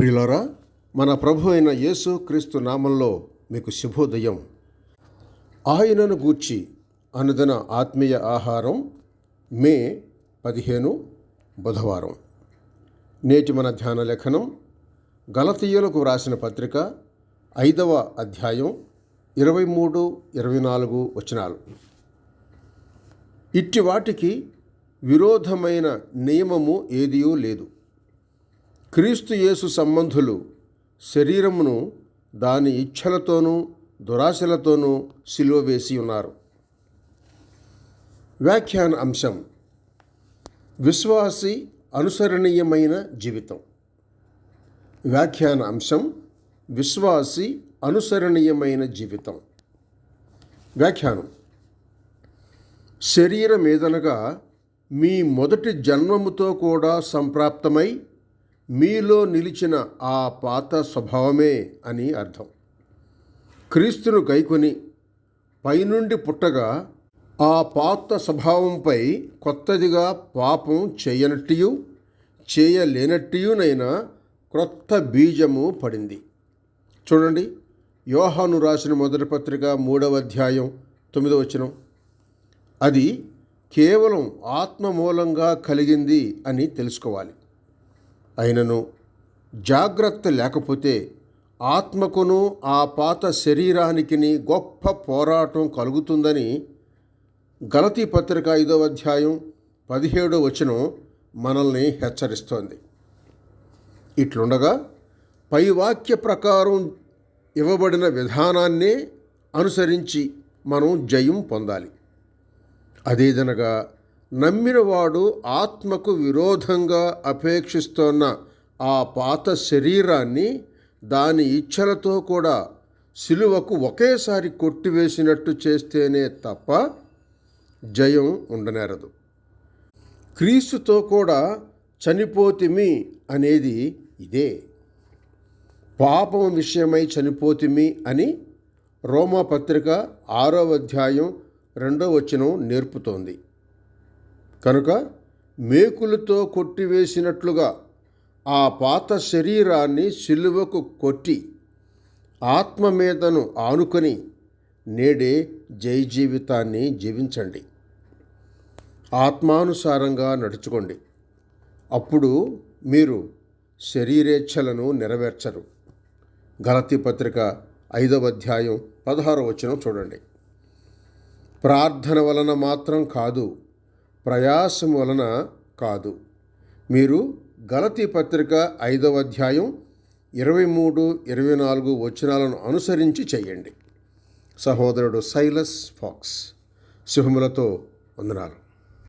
ప్రియులారా మన ప్రభు అయిన యేసు క్రీస్తు నామంలో మీకు శుభోదయం. ఆయనను గూర్చి అనుదిన ఆత్మీయ ఆహారం మే పదిహేను బుధవారం. నేటి మన ధ్యాన లేఖనం గలతీయులకు వ్రాసిన పత్రిక ఐదవ అధ్యాయం ఇరవై మూడు ఇరవై నాలుగు వచనాలు. ఇట్టి వాటికి విరోధమైన నియమము ఏదియూ లేదు. క్రీస్తు యేసు సంబంధులు శరీరమును దాని ఇచ్ఛలతోనూ దురాశలతోనూ సిలువ వేసి ఉన్నారు. వ్యాఖ్యాన అంశం విశ్వాసి అనుసరణీయమైన జీవితం. వ్యాఖ్యాన అంశం విశ్వాసి అనుసరణీయమైన జీవితం. వ్యాఖ్యానం శరీరమేదనగా మీ మొదటి జన్మముతో కూడా సంప్రాప్తమై మీలో నిలిచిన ఆ పాత స్వభావమే అని అర్థం. క్రీస్తును గైకొని పైనుండి పుట్టగా ఆ పాత స్వభావంపై కొత్తదిగా పాపం చేయనట్టియు చేయలేనట్టియునైనా క్రొత్త బీజము పడింది. చూడండి యోహాను రాసిన మొదటి పత్రిక మూడవ అధ్యాయం తొమ్మిదవ వచనం. అది కేవలం ఆత్మ మూలంగా కలిగింది అని తెలుసుకోవాలి. అయినను జాగ్రత్త లేకపోతే ఆత్మకును ఆ పాత శరీరానికి గొప్ప పోరాటం కలుగుతుందని గలతీ పత్రిక ఐదో అధ్యాయం పదిహేడో వచనం మనల్ని హెచ్చరిస్తోంది. ఇట్లుండగా పై వాక్య ప్రకారం ఇవ్వబడిన విధానాన్నే అనుసరించి మనం జయం పొందాలి. అదేదనగా నమ్మినవాడు ఆత్మకు విరోధంగా అపేక్షిస్తోన్న ఆ పాత శరీరాన్ని దాని ఇచ్ఛలతో కూడా సిలువకు ఒకేసారి కొట్టివేసినట్టు చేస్తేనే తప్ప జయం ఉండనేరదు. క్రీస్తుతో కూడా చనిపోతిమి అనేది ఇదే. పాపం విషయమై చనిపోతిమి అని రోమాపత్రిక ఆరో అధ్యాయం రెండో వచనం నేర్పుతోంది. కనుక మేకులతో కొట్టివేసినట్లుగా ఆ పాత శరీరాన్ని సిలువకు కొట్టి ఆత్మ మీదను ఆనుకొని నేడే జై జీవితాన్ని జీవించండి. ఆత్మానుసారంగా నడుచుకోండి. అప్పుడు మీరు శరీరేచ్ఛలను నెరవేర్చరు. గలతి పత్రిక ఐదవ అధ్యాయం పదహారవ వచనం చూడండి. ప్రార్థన వలన మాత్రం కాదు ప్రయాసం వలన కాదు. మీరు గలతీ పత్రిక ఐదవ అధ్యాయం ఇరవై మూడు ఇరవై నాలుగు వచనాలను అనుసరించి చేయండి. సహోదరుడు సైలస్ ఫాక్స్ శుభములతో వందనాలు.